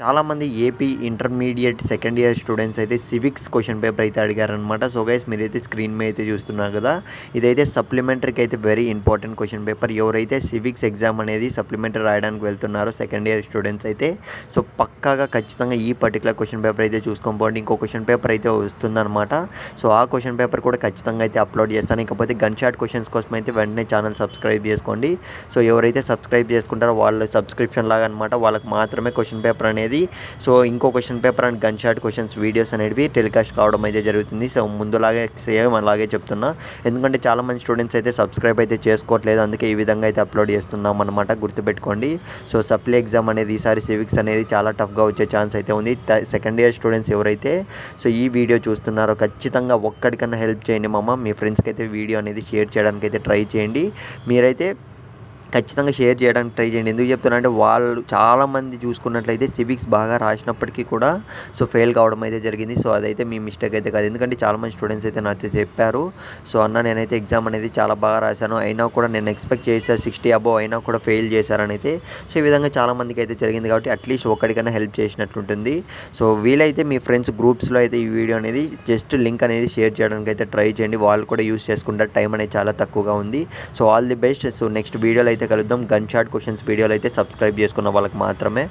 చాలామంది AP intermediate second year students అయితే civics question paper అయితే అడిగారనమాట సో గైస్ మీరైతే స్క్రీన్ మీద అయితే చూస్తున్నారు కదా ఇదైతే సప్లిమెంటరీకి అయితే వెరీ ఇంపార్టెంట్ క్వశ్చన్ పేపర్ ఎవరైతే సివిక్స్ ఎగ్జామ్ అనేది సప్లిమెంటరీ రాయడానికి వెళ్తున్నారో సెకండ్ ఇయర్ స్టూడెంట్స్ అయితే సో పక్కాగా ఖచ్చితంగా ఈ పర్టికులర్ క్వశ్చన్ పేపర్ అయితే చూసుకొని పోండి. ఇంకో క్వశ్చన్ పేపర్ అయితే వస్తుందన్నమాట. సో ఆ క్వశ్చన్ పేపర్ కూడా ఖచ్చితంగా అయితే అప్లోడ్ చేస్తాను. ఇకపోతే గన్ షాట్ క్వశ్చన్స్ కోసం అయితే వెంటనే ఛానల్ సబ్స్క్రైబ్ చేసుకోండి. సో ఎవరైతే సబ్స్క్రైబ్ చేసుకుంటారో వాళ్ళు సబ్స్క్రిప్షన్ లాగా అనమాట వాళ్ళకి మాత్రమే క్వశ్చన్ పేపర్ అనేది అనేది. సో ఇంకో question paper and gun shot questions videos అనేవి టెలికాస్ట్ కావడం అయితే జరుగుతుంది. సో ముందులాగే సేమ్ అలాగే చెప్తున్నా. ఎందుకంటే చాలామంది స్టూడెంట్స్ అయితే సబ్స్క్రైబ్ అయితే చేసుకోవట్లేదు. అందుకే ఈ విధంగా అయితే అప్లోడ్ చేస్తున్నాం అనమాట గుర్తుపెట్టుకోండి. సో సప్లీ ఎగ్జామ్ అనేది ఈసారి సివిక్స్ అనేది చాలా టఫ్గా వచ్చే ఛాన్స్ అయితే ఉంది. సెకండ్ ఇయర్ స్టూడెంట్స్ ఎవరైతే సో ఈ వీడియో చూస్తున్నారో ఖచ్చితంగా ఒక్కడికన్నా హెల్ప్ చేయండి మామ. మీ ఫ్రెండ్స్కి అయితే వీడియో అనేది షేర్ చేయడానికి అయితే ట్రై చేయండి. మీరైతే ఖచ్చితంగా షేర్ చేయడానికి ట్రై చేయండి. ఎందుకు చెప్తున్నా అంటే వాళ్ళు చాలామంది చూసుకున్నట్లయితే సివిక్స్ బాగా రాసినప్పటికీ కూడా సో ఫెయిల్ కావడం అయితే జరిగింది. సో అదైతే మీ మిస్టేక్ అయితే కాదు. ఎందుకంటే చాలామంది స్టూడెంట్స్ అయితే నాతో చెప్పారు. సో అన్న నేనైతే ఎగ్జామ్ అనేది చాలా బాగా రాశాను. అయినా కూడా నేను ఎక్స్పెక్ట్ చేస్తే సిక్స్టీ అబోవ్ అయినా కూడా ఫెయిల్ చేశారని అయితే సో ఈ విధంగా చాలామందికి అయితే జరిగింది కాబట్టి అట్లీస్ట్ ఒక్కడికైనా హెల్ప్ చేసినట్లుంటుంది. సో వీలైతే మీ ఫ్రెండ్స్ గ్రూప్స్లో అయితే ఈ వీడియో అనేది జస్ట్ లింక్ అనేది షేర్ చేయడానికి అయితే ట్రై చేయండి. వాళ్ళు కూడా యూస్ చేసుకుంటారు టైం అనేది చాలా తక్కువగా ఉంది. So all the best. So next వీడియోలో అయితే కలుద్దాం. గన్ షాట్ క్వశ్చన్స్ వీడియోలు అయితే సబ్స్క్రైబ్ చేసుకున్న వాళ్ళకి మాత్రమే.